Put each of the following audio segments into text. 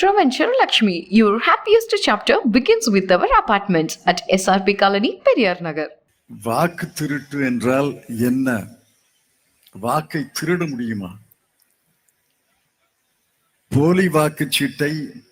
Travanchar Lakshmi, your happiest chapter begins with our apartments at SRP Colony, Periyar Nagar. வாக்கு திருட்டு என்றால் என்ன? வாக்கை திருட முடியுமா? போலி வாக்குச்சீட்டை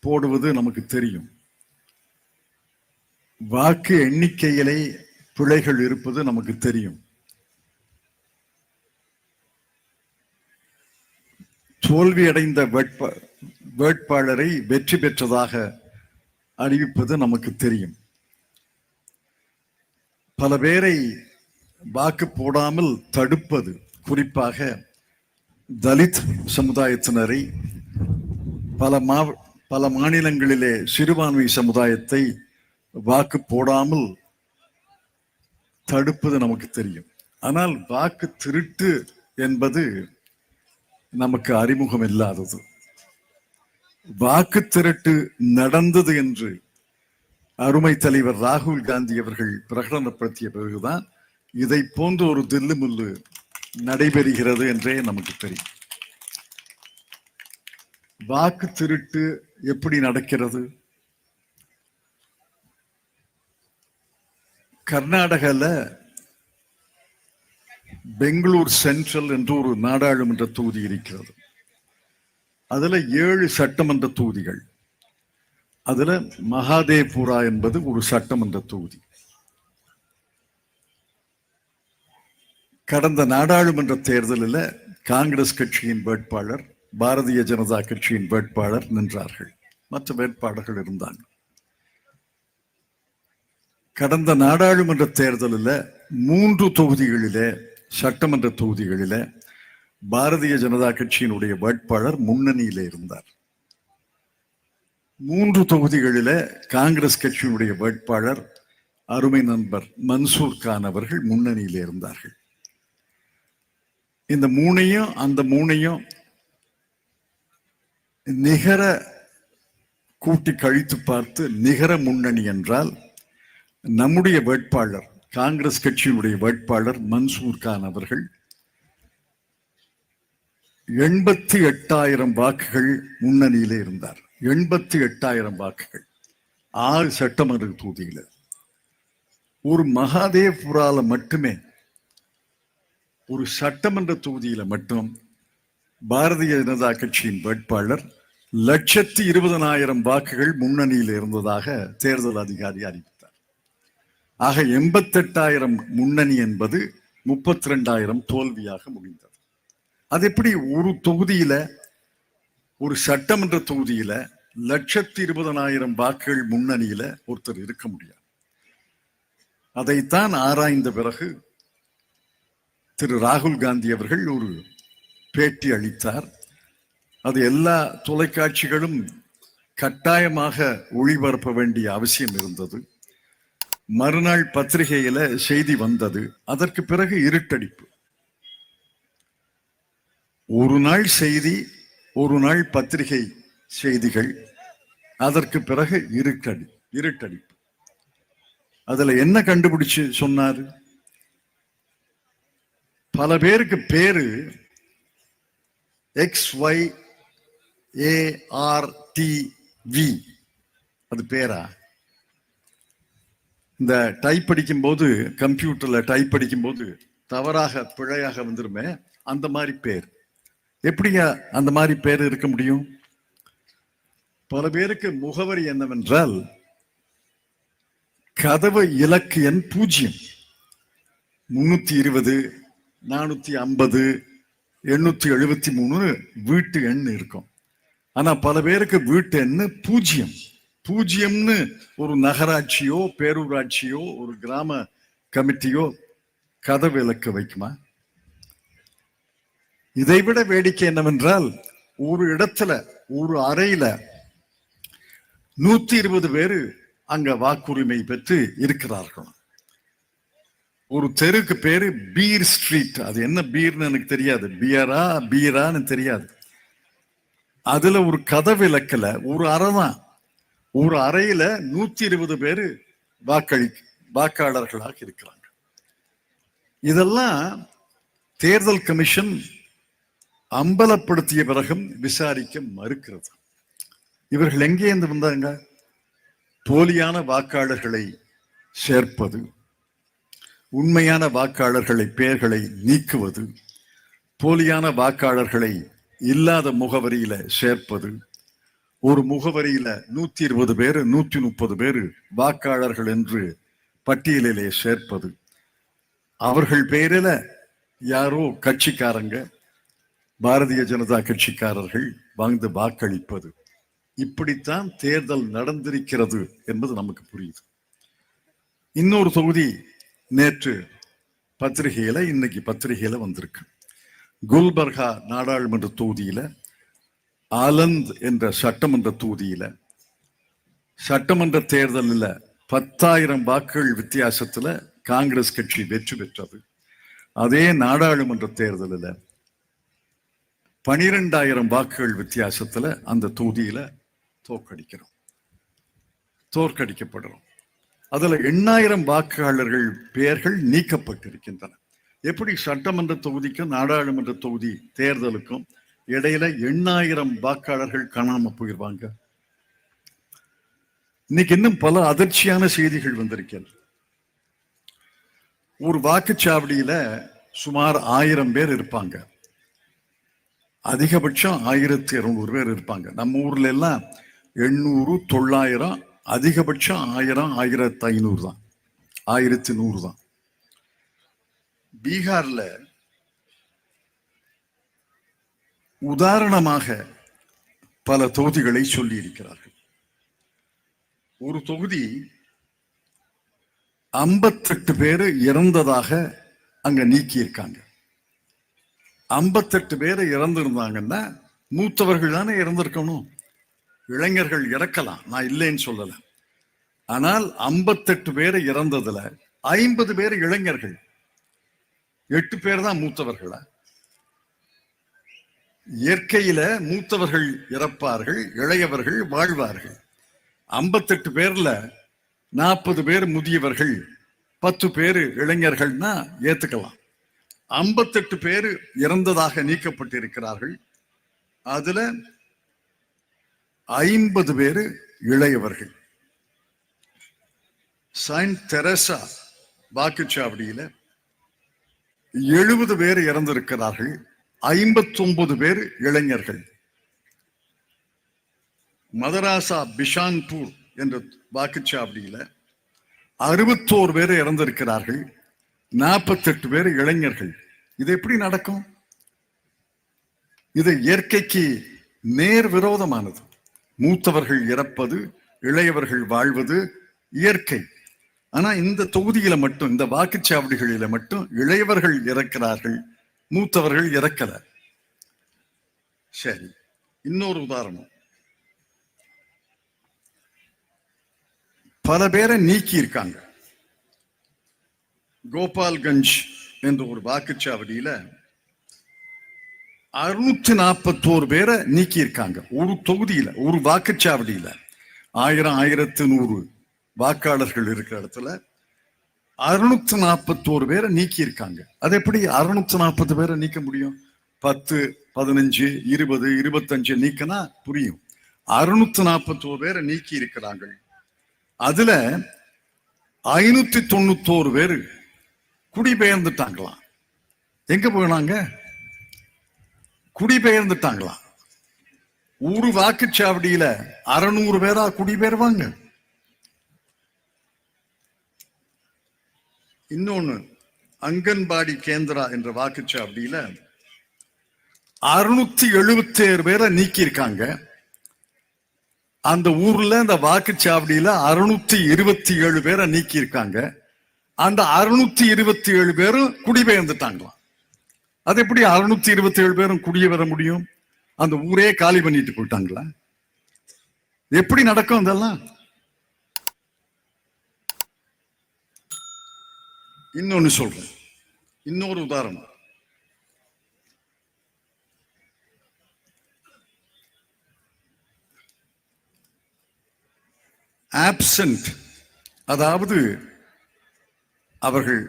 போடுவது நமக்கு தெரியும். வாக்கு எண்ணிக்கையிலே பிழைகள் இருப்பது நமக்கு தெரியும். தோல்வி அடைந்த வேட்ப வேட்பாளரை வெற்றி பெற்றதாக அறிவிப்பது நமக்கு தெரியும். பல பேரை வாக்கு போடாமல் தடுப்பது குறிப்பாக தலித் சமுதாயத்தினரை பல மா பல மாநிலங்களிலே சிறுபான்மை சமுதாயத்தை வாக்கு போடாமல் தடுப்பது நமக்கு தெரியும். ஆனால் வாக்கு திருட்டு என்பது நமக்கு அறிமுகம் இல்லாதது வாக்கு திருட்டு நடந்தது என்று அருமை தலைவர் ராகுல் காந்தி அவர்கள் பிரகடனப்படுத்திய பிறகுதான் இதை போன்ற ஒரு தில்லுமுல்லு நடைபெறுகிறது என்றே நமக்கு தெரியும். வாக்கு திருட்டு எப்படி நடக்கிறது? கர்நாடகால பெங்களூர் சென்ட்ரல் என்று ஒரு நாடாளுமன்ற தொகுதி இருக்கிறது. அதுல ஏழு சட்டமன்ற தொகுதிகள். அதுல மகாதேபுரா என்பது ஒரு சட்டமன்ற தொகுதி. கடந்த நாடாளுமன்ற தேர்தலில் காங்கிரஸ் கட்சியின் வேட்பாளர் பாரதிய ஜனதா கட்சியின் வேட்பாளர் நின்றார்கள். மற்ற வேட்பாளர்கள் இருந்தாங்க. கடந்த நாடாளுமன்ற தேர்தலில் மூன்று தொகுதிகளிலே சட்டமன்ற தொகுதிகளிலே பாரதிய ஜனதா கட்சியினுடைய வேட்பாளர் முன்னணியில இருந்தார். மூன்று தொகுதிகளில காங்கிரஸ் கட்சியினுடைய வேட்பாளர் அருமை நண்பர் மன்சூர் கான் அவர்கள் முன்னணியில் இருந்தார்கள். இந்த மூணையும் அந்த மூணையும் நிகர கூட்டி கழித்து பார்த்து நிகர முன்னணி என்றால் நம்முடைய வேட்பாளர் காங்கிரஸ் கட்சியினுடைய வேட்பாளர் மன்சூர் கான் அவர்கள் எண்பத்தி எட்டாயிரம் வாக்குகள் முன்னணியிலே இருந்தார். எண்பத்தி எட்டாயிரம் வாக்குகள். ஆறு சட்டமன்ற தொகுதியில. ஒரு மகாதேவ்புரால மட்டுமே ஒரு சட்டமன்ற தொகுதியில மட்டும் பாரதிய ஜனதா கட்சியின் வேட்பாளர் லட்சத்தி இருபதனாயிரம் வாக்குகள் முன்னணியில் இருந்ததாக தேர்தல் அதிகாரி அறிவித்தார். ஆக எண்பத்தெட்டாயிரம் முன்னணி என்பது முப்பத்தி ரெண்டாயிரம் தோல்வியாக முடிந்தது. அது எப்படி ஒரு தொகுதியில ஒரு சட்டமன்ற தொகுதியில லட்சத்தி இருபதனாயிரம் வாக்குகள் முன்னணியில ஒருத்தர் இருக்க முடியாது. அதைத்தான் ஆராய்ந்த பிறகு திரு ராகுல் காந்தி அவர்கள் ஒரு பேட்டி அளித்தார். அது எல்லா தொலைக்காட்சிகளும் கட்டாயமாக ஒளிபரப்ப வேண்டிய அவசியம் இருந்தது. மறுநாள் பத்திரிகையில செய்தி வந்தது. அதற்கு பிறகு இருட்டடிப்பு. ஒரு நாள் செய்தி ஒரு நாள் பத்திரிகை செய்திகள். அதற்கு பிறகு இருட்டடி இருட்டடிப்பு. அதுல என்ன கண்டுபிடிச்சு சொன்னாரு? பல பேருக்கு பேரு எக்ஸ் ஒய் ஏஆர்டிவி அது பேரா? இந்த டைப் படிக்கும் போது கம்ப்யூட்டர்ல டைப் படிக்கும் போது தவறாக பிழையாக வந்துருமே அந்த மாதிரி பேர். எப்படிங்க அந்த மாதிரி பேர் இருக்க முடியும்? பல பேருக்கு முகவரி என்னவென்றால் கதவு இலக்கு எண் பூஜ்ஜியம். முன்னூத்தி இருபது நானூத்தி ஐம்பது எண்ணூத்தி எழுபத்தி மூணு வீட்டு எண் இருக்கும். ஆனா பல பேருக்கு வீட்டு எண்ணு பூஜ்ஜியம். பூஜ்ஜியம்னு ஒரு நகராட்சியோ பேரூராட்சியோ ஒரு கிராம கமிட்டியோ கதவு இலக்க வைக்குமா? இதைவிட வேடிக்கை என்னவென்றால் ஒரு இடத்துல ஒரு அறையில நூத்தி இருபது பேரு அங்க வாக்குரிமை பெற்று இருக்கிறார்கள். ஒரு தெருக்கு பேரு பீர் ஸ்ட்ரீட். அது என்ன பீர்னு எனக்கு தெரியாது. பியரா பீரான்னு தெரியாது. அதுல ஒரு கதவு இலக்கல ஒரு அறை தான் ஒரு அறையில நூத்தி இருபது பேரு வாக்களி வாக்காளர்களாக இருக்கிறாங்க. இதெல்லாம் தேர்தல் கமிஷன் அம்பலப்படுத்திய பிறகும் விசாரிக்க மறுக்கிறது. இவர்கள் எங்கே இருந்து வந்தாங்க போலியான வாக்காளர்களை சேர்ப்பது உண்மையான வாக்காளர்களை பெயர்களை நீக்குவது போலியான வாக்காளர்களை இல்லாத முகவரியில சேர்ப்பது ஒரு முகவரியில நூத்தி இருபது பேர் நூத்தி முப்பது பேர் வாக்காளர்கள் என்று பட்டியலிலே சேர்ப்பது. அவர்கள் பெயரில யாரோ கட்சிக்காரங்க பாரதிய ஜனதா கட்சிக்காரர்கள் வந்து வாக்களிப்பது. இப்படித்தான் தேர்தல் நடந்திருக்கிறது என்பது நமக்கு புரியுது. இன்னொரு தொகுதி நேற்று பத்திரிகையில இன்னைக்கு பத்திரிகையில வந்திருக்கு. குல்பர்கா நாடாளுமன்ற தொகுதியில ஆலந்த் என்ற சட்டமன்ற தொகுதியில சட்டமன்ற தேர்தலில் பத்தாயிரம் வாக்குகள் வித்தியாசத்துல காங்கிரஸ் கட்சி வெற்றி பெற்றது. அதே நாடாளுமன்ற தேர்தலில் பனிரெண்டாயிரம் வாக்குகள் வித்தியாசத்தில் அந்த தொகுதியில் தோற்கடிக்கிறோம். தோற்கடிக்கப்படுறோம். அதில் எண்ணாயிரம் வாக்காளர்கள் பெயர்கள் நீக்கப்பட்டிருக்கின்றன. எப்படி சட்டமன்ற தொகுதிக்கும் நாடாளுமன்ற தொகுதி தேர்தலுக்கும் இடையில எண்ணாயிரம் வாக்காளர்கள் காணாம போயிடுவாங்க இன்னைக்கு இன்னும் பல அதிர்ச்சியான செய்திகள் வந்திருக்கிறது. ஒரு வாக்குச்சாவடியில சுமார் ஆயிரம் பேர் இருப்பாங்க. அதிகபட்சம் ஆயிரத்தி இருநூறு பேர் இருப்பாங்க. நம்ம ஊர்ல எல்லாம் எண்ணூறு தொள்ளாயிரம் அதிகபட்சம் ஆயிரம் ஆயிரத்தி ஐநூறு தான். ஆயிரத்தி நூறு தான். பீகார்ல உதாரணமாக பல தொகுதிகளை சொல்லி இருக்கிறார்கள் ஒரு தொகுதி ஐம்பத்தெட்டு பேர் இறந்ததாக அங்க நீக்கி இருக்காங்க ஐம்பத்தெட்டு பேர் இறந்துருந்தாங்கன்னா மூத்தவர்கள் தானே இறந்திருக்கணும். இளைஞர்கள் இறக்கலாம். நான் இல்லைன்னு சொல்லல. ஆனால் ஐம்பத்தெட்டு பேர் இறந்ததுல ஐம்பது பேர் இளைஞர்கள். எட்டு பேர் தான் மூத்தவர்களா? இயற்கையில மூத்தவர்கள் இறப்பார்கள் இளையவர்கள் வாழ்வார்கள். ஐம்பத்தெட்டு பேர்ல நாற்பது பேர் முதியவர்கள் பத்து பேர் இளைஞர்கள்னா ஏத்துக்கலாம். ஐம்பத்தெட்டு பேர் இறந்ததாக நீக்கப்பட்டிருக்கிறார்கள். அதுல ஐம்பது பேர் இளையவர்கள். சைன் தெரசா வாக்குச்சாவடியில எழுபது பேர் இறந்திருக்கிறார்கள். ஐம்பத்தொன்பது பேர் இளைஞர்கள். மதராசா பிஷான்பூர் என்ற வாக்குச்சாவடியில அறுபத்தோரு பேர் இறந்திருக்கிறார்கள். நாற்பத்தெட்டு பேர் இளைஞர்கள். இது எப்படி நடக்கும்? இது இயற்கைக்கு நேர் விரோதமானது. மூத்தவர்கள் இறப்பது இளையவர்கள் வாழ்வது இயற்கை. ஆனா இந்த தொகுதியில மட்டும் இந்த வாக்குச்சாவடிகளில மட்டும் இளையவர்கள் இறக்கிறார்கள் மூத்தவர்கள் இறக்கல. சரி இன்னொரு உதாரணம். பல பேரை நீக்கி இருக்காங்க கோபால்கஞ்ச் என்ற ஒரு வாக்குச்சாவடியில அறுநூத்தி நாற்பத்தோரு பேரை நீக்கி இருக்காங்க ஒரு தொகுதியில ஒரு வாக்குச்சாவடியில. ஆயிரம் ஆயிரத்தி நூறு வாக்காளர்கள் இருக்கிற இடத்துல அறுநூத்தி நாற்பத்தோரு பேரை நீக்கி இருக்காங்க அது எப்படி அறுநூத்தி நாற்பது பேரை நீக்க முடியும்? பத்து பதினஞ்சு இருபது இருபத்தஞ்சு நீக்கினா புரியும். அறுநூத்தி நாற்பத்தோரு பேரை நீக்கி இருக்கிறாங்க அதுல ஐநூத்தி தொண்ணூத்தோரு பேரு குடிபெயர்ந்துட்டாங்களாம். எங்க போயினாங்க குடிபெயர்ந்துட்டாங்களாம். ஒரு வாக்குச்சாவடியில அறுநூறு பேரா குடிபெயர்வாங்க. இன்னொன்னு அங்கன்வாடி கேந்திரா என்ற வாக்குச்சாவடியில அறுநூத்தி எழுபத்தி ஏழு பேரை நீக்கி இருக்காங்க அந்த ஊர்ல அந்த வாக்குச்சாவடியில அறுநூத்தி இருபத்தி ஏழு பேரை நீக்கி இருக்காங்க அந்த அறுநூத்தி இருபத்தி ஏழு பேரும் குடிபெயர்ந்துட்டாங்களாம். அது எப்படி அறுநூத்தி இருபத்தி ஏழு பேரும் குடிய வர முடியும்? அந்த ஊரே காலி பண்ணிட்டு போயிட்டாங்களா? எப்படி நடக்கும் அதெல்லாம் இன்னொன்னு சொல்றேன். இன்னொரு உதாரணம். ஆப்சண்ட் அதாவது அவர்கள்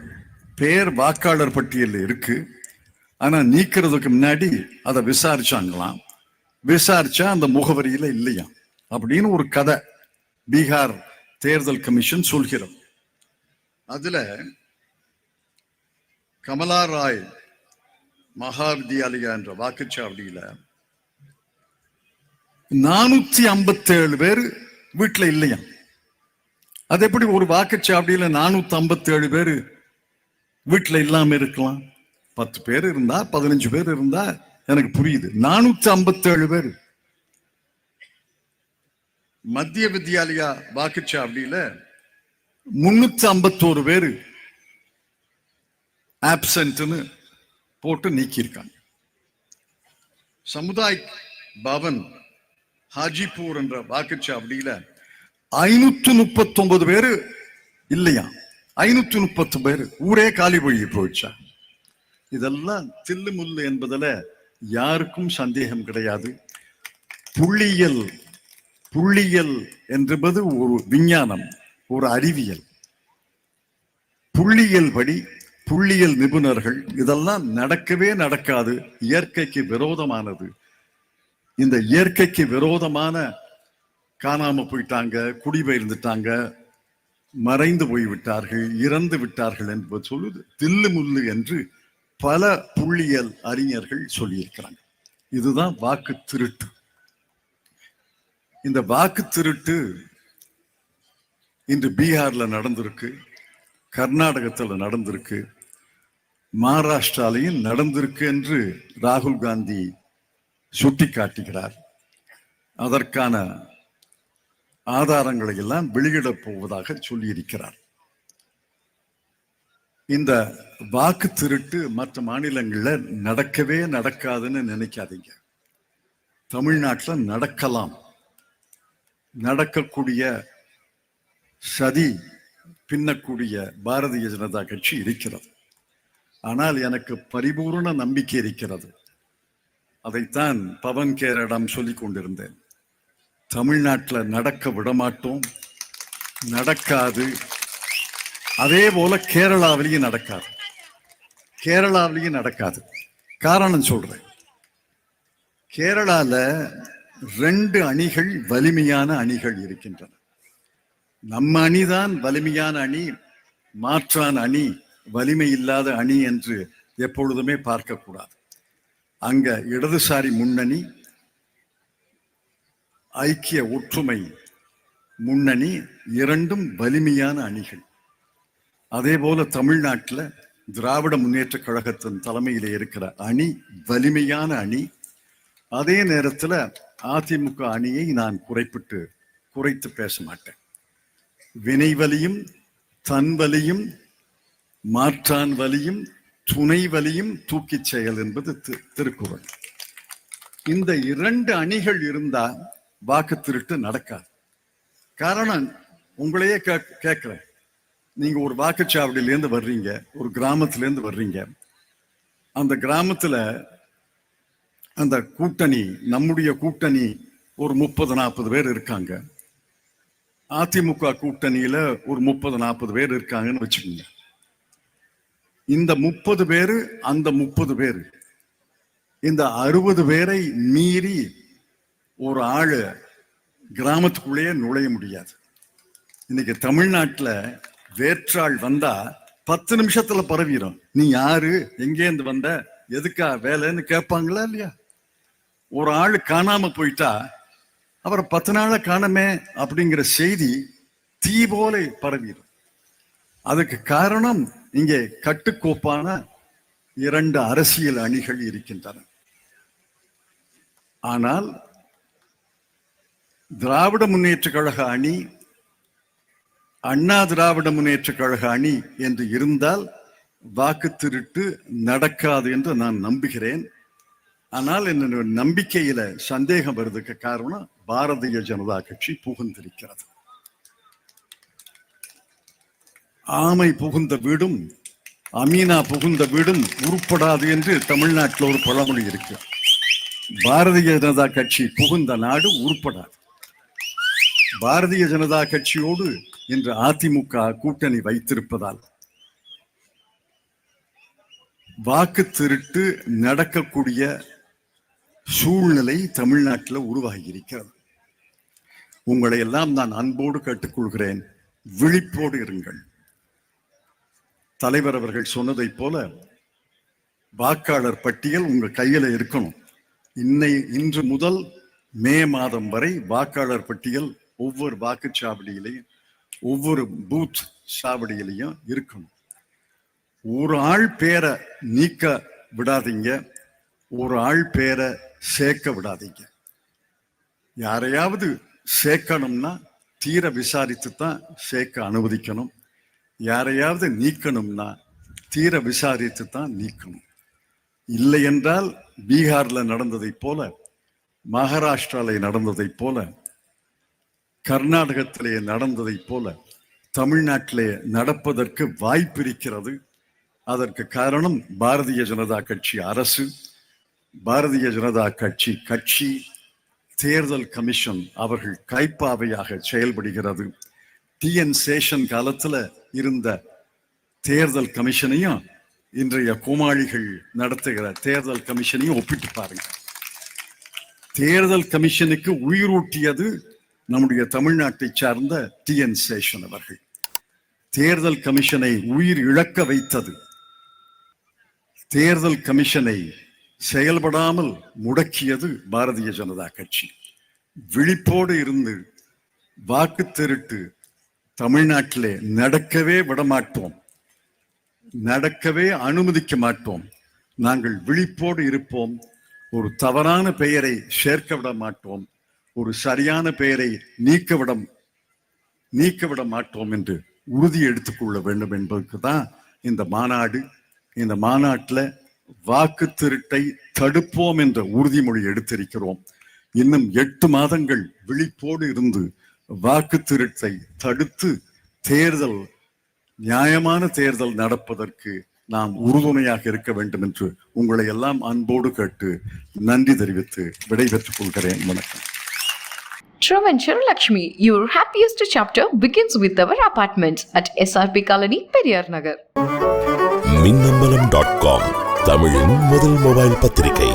பேர் வாக்காளர் பட்டியலில் இருக்கு. ஆனா நீக்கிறதுக்கு முன்னாடி அதை விசாரிச்சாங்களாம். விசாரிச்சா அந்த முகவரியில இல்லையா அப்படின்னு ஒரு கதை பீகார் தேர்தல் கமிஷன் சொல்கிறது. அதுல கமலா ராய் மகா வித்யாலயா என்ற வாக்குச்சாவடியில நானூத்தி ஐம்பத்தேழு பேர் வீட்டுல இல்லையா அது எப்படி ஒரு வாக்குச்சாவடியில நானூத்தி ஐம்பத்தேழு பேர் வீட்டுல இல்லாம இருக்கலாம். பத்து பேர் இருந்தா பதினஞ்சு பேர் இருந்தா எனக்கு புரியுது. நானூத்தி ஐம்பத்தேழு பேர். மத்திய வித்யாலயா வாக்குச்சாவடியில முன்னூத்தி ஐம்பத்தோரு பேரு ஆப்சன்ட்னு போட்டு நீக்கியிருக்காங்க. சமுதாய் பவன் ஹாஜிபூர் என்ற வாக்குச்சாவடியில ஐநூத்தி முப்பத்தி ஒன்பது பேரு இல்லையா? ஐநூத்தி முப்பத்து பேரு. ஊரே காலி போய் போயிடுச்சா? இதெல்லாம் தில்லு முல்லு என்பதுல யாருக்கும் சந்தேகம் கிடையாது. புள்ளியியல் புள்ளியியல் என்பது ஒரு விஞ்ஞானம் ஒரு அறிவியல். புள்ளியியல் படி புள்ளியல் நிபுணர்கள் இதெல்லாம் நடக்கவே நடக்காது. இயற்கைக்கு விரோதமானது. இந்த இயற்கைக்கு விரோதமான காணாம போயிட்டாங்க குடிபெயர்ந்துட்டாங்க மறைந்து போய் விட்டார்கள் இறந்து விட்டார்கள் என்பது சொல்லுது தில்லு முல்லு என்று பல புள்ளியல் அறிஞர்கள் சொல்லியிருக்கிறாங்க. இதுதான் வாக்கு திருட்டு. இந்த வாக்கு திருட்டு இன்று பீகார்ல நடந்திருக்கு கர்நாடகத்துல நடந்திருக்கு மகாராஷ்டிராலையும் நடந்திருக்கு என்று ராகுல் காந்தி சுட்டி காட்டுகிறார் அதற்கான ஆதாரங்களை எல்லாம் வெளியிடப் போவதாக சொல்லியிருக்கிறார். இந்த வாக்கு திருட்டு மற்ற மாநிலங்களில் நடக்கவே நடக்காதுன்னு நினைக்காதீங்க. தமிழ்நாட்டில் நடக்கலாம். நடக்கக்கூடிய சதி பின்னக்கூடிய பாரதிய ஜனதா கட்சி இருக்கிறது. ஆனால் எனக்கு பரிபூர்ண நம்பிக்கை இருக்கிறது. அதைத்தான் பவன் கேரடம் சொல்லிக் கொண்டிருந்தேன். தமிழ்நாட்டில் நடக்க விடமாட்டோம். நடக்காது. அதே போல கேரளாவிலையும் நடக்காது. கேரளாவிலையும் நடக்காது. காரணம் சொல்றேன். கேரளால ரெண்டு அணிகள் வலிமையான அணிகள் இருக்கின்றன. நம்ம அணிதான் வலிமையான அணி மாற்றான் அணி வலிமை இல்லாத அணி என்று எப்பொழுதுமே பார்க்கக்கூடாது. அங்க இடதுசாரி முன்னணி ஐக்கிய ஒற்றுமை முன்னணி இரண்டும் வலிமையான அணிகள். அதே போல தமிழ்நாட்டில் திராவிட முன்னேற்ற கழகத்தின் தலைமையில் இருக்கிற அணி வலிமையான அணி. அதே நேரத்தில் அதிமுக அணியை நான் குறைப்பிட்டு குறைத்து பேச மாட்டேன். வினை வலியும் தன் வலியும் மாற்றான் வலியும் துணை வலியும் தூக்கிச் செயல் என்பது திருக்குறள். இந்த இரண்டு அணிகள் இருந்தால் வாக்கு திருட்டு நடக்காது. காரணம் உங்களையே கே கேட்கிறேன். நீங்க ஒரு வாக்குச்சாவடியிலேருந்து வர்றீங்க ஒரு கிராமத்துல இருந்து வர்றீங்க. அந்த கிராமத்துல அந்த கூட்டணி நம்முடைய கூட்டணி ஒரு முப்பது நாற்பது பேர் இருக்காங்க. அதிமுக கூட்டணியில ஒரு முப்பது நாற்பது பேர் இருக்காங்கன்னு வச்சுக்கோங்க. இந்த முப்பது பேரு அந்த முப்பது பேரு இந்த அறுபது பேரை மீறி ஒரு ஆள் கிராமத்துக்குள்ளேயே நுழைய முடியாது. இன்னைக்கு தமிழ்நாட்டில் வேற்றாள் வந்தா பத்து நிமிஷத்துல பரவிடும் நீ யாரு? எங்கேருந்து வந்த? எதுக்கா வேலைன்னு கேட்பாங்களா இல்லையா? ஒரு ஆள் காணாம போயிட்டா அவரை பத்து நாள காணமே அப்படிங்கிற செய்தி தீ போல பரவிடும் அதுக்கு காரணம் இங்கே கட்டுக்கோப்பான இரண்டு அரசியல் அணிகள் இருக்கின்றன. ஆனால் திராவிட முன்னேற்ற கழக அணி அண்ணா திராவிட முன்னேற்ற கழக அணி என்று இருந்தால் வாக்கு திருட்டு நடக்காது என்று நான் நம்புகிறேன். ஆனால் என்னுடைய நம்பிக்கையில சந்தேகம் வருதுக்கு காரணம் பாரதிய ஜனதா கட்சி புகுந்திருக்கிறது. ஆமை புகுந்த வீடும் அமீனா புகுந்த வீடும் உருப்படாது என்று தமிழ்நாட்டில் ஒரு பழமொழி இருக்கு. பாரதிய ஜனதா கட்சி புகுந்த நாடு உருப்படாது. பாரதிய ஜனதா கட்சியோடு இன்று அதிமுக கூட்டணி வைத்திருப்பதால் வாக்கு திருட்டு நடக்கக்கூடிய சூழ்நிலை தமிழ்நாட்டில் உருவாகி இருக்கிறது உங்களை எல்லாம் நான் அன்போடு கேட்டுக்கொள்கிறேன். விழிப்போடு இருங்கள். தலைவர் அவர்கள் சொன்னதைப் போல வாக்காளர் பட்டியல் உங்கள் கையில இருக்கணும். இன்னை இன்று முதல் மே மாதம் வரை வாக்காளர் பட்டியல் ஒவ்வொரு வாக்குச்சாவடியிலையும் ஒவ்வொரு பூத் சாவடியிலையும் இருக்கணும். ஒரு ஆள் பேரை நீக்க விடாதீங்க ஒரு ஆள் பேரை சேர்க்க விடாதீங்க. யாரையாவது சேர்க்கணும்னா தீர விசாரித்து தான் சேர்க்க அனுமதிக்கணும். யாரையாவது நீக்கணும்னா தீர விசாரித்து தான் நீக்கணும். இல்லை என்றால் பீகார்ல நடந்ததைப் போல மகாராஷ்டிராவில் நடந்ததைப் போல கர்நாடகத்திலே நடந்ததைப் போல தமிழ்நாட்டிலே நடப்பதற்கு வாய்ப்பு இருக்கிறது அதற்கு காரணம் பாரதிய ஜனதா கட்சி அரசு. பாரதிய ஜனதா கட்சி கட்சி தேர்தல் கமிஷன் அவர்கள் கைப்பாவையாக செயல்படுகிறது. டிஎன் சேஷன் காலத்துல இருந்த தேர்தல் கமிஷனையும் இன்றைய கோமாளிகள் நடத்துகிற தேர்தல் கமிஷனையும் ஒப்பிட்டு பாருங்க. தேர்தல் கமிஷனுக்கு உயிரூட்டியது நம்முடைய தமிழ்நாட்டை சார்ந்த டி என் சேஷன் அவர்கள். தேர்தல் கமிஷனை உயிர் இழக்க வைத்தது. தேர்தல் கமிஷனை செயல்படாமல் முடக்கியது பாரதிய ஜனதா கட்சி. விழிப்போடு இருந்து வாக்கு திருட்டு தமிழ்நாட்டிலே நடக்கவே விடமாட்டோம். நடக்கவே அனுமதிக்க மாட்டோம். நாங்கள் விழிப்போடு இருப்போம். ஒரு தவறான பெயரை சேர்க்க விட மாட்டோம் ஒரு சரியான பெயரை நீக்கவிட நீக்கவிட நீக்க விட மாட்டோம் என்று உறுதி எடுத்துக்கொள்ள வேண்டும் என்பதற்கு தான் இந்த மாநாடு இந்த மாநாட்டில் வாக்கு திருட்டை தடுப்போம் என்ற உறுதிமொழி எடுத்திருக்கிறோம். இன்னும் எட்டு மாதங்கள் விழிப்போடு இருந்து வாக்கு திருட்டை தடுத்து தேர்தல் நியாயமான தேர்தல் நடப்பதற்கு நாம் உறுதுணையாக இருக்க வேண்டும் என்று உங்களை எல்லாம் அன்போடு கேட்டு நன்றி தெரிவித்து விடைபெற்றுக் கொள்கிறேன். வணக்கம். Travanchar Lakshmi, your happiest chapter begins with our apartments at SRP Colony, Periyar Nagar. Minnambalam dot com தமிழின் முதல் மொபைல் பத்திரிகை